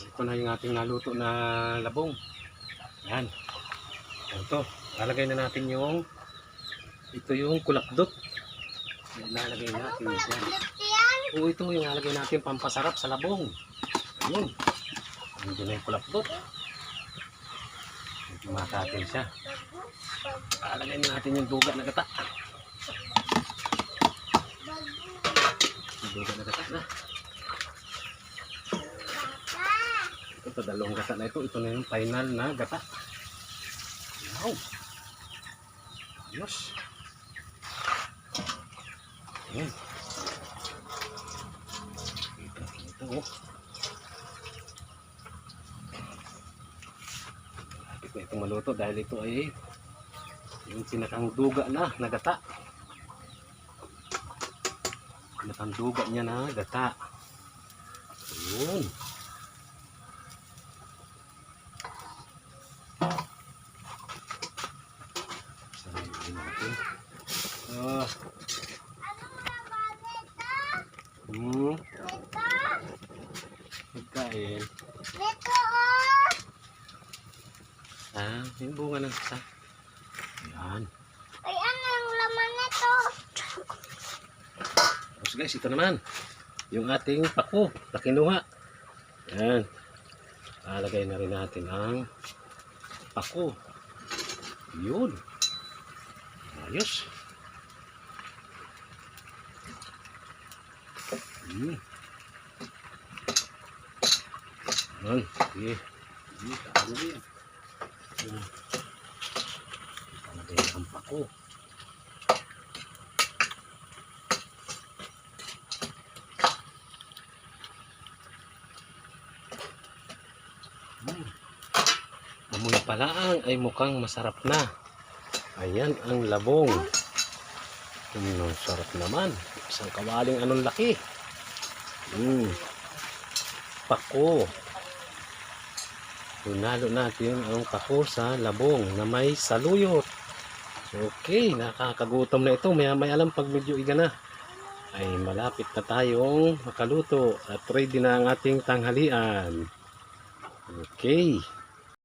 Ito na yung ating naluto na labong. Yan. Ito. Lalagay na natin yung ito yung kulakdot. Ilalagay natin yan. Oo, ito yung lalagay natin pampasarap sa labong. Ayun. Hindi na yung kulakdot. Makatin siya. Lalagay na natin yung duga na gata. Duga na gata na. Ito, dalawang gata na ito. Ito na yung final na gata. Wow. Ayos. Ayan. Ito, ito oh. Lapit na ito maluto dahil ito ay yung sinakang duga na nagata. Sinakang duga niya na gata. Ayun. Natin? Ah. Hmm. Pagkain. Ah, yung bunga ng sa. Ayan. Ay, ano ang laman nito? Tapos guys, ito naman. Yung ating pako na kinuha. Ayan. Lalagay na rin natin ang pako. Yun. Ayos. Hmm. Ayan. Sige. Sige, taalo rin. Ayan. Lalagay ang pako. Hmm. Amoy palaang ay mukhang masarap na. Ayan ang labong. Ang sarap naman. Isang kawaling anong laki. Hmm. Pako. Tunalo natin ang pako sa labong na may saluyot. Okay, nakakagutom na ito. Maya may alam pag medyo iga na. Ay malapit na tayong makaluto at ready na ang ating tanghalian. Okay.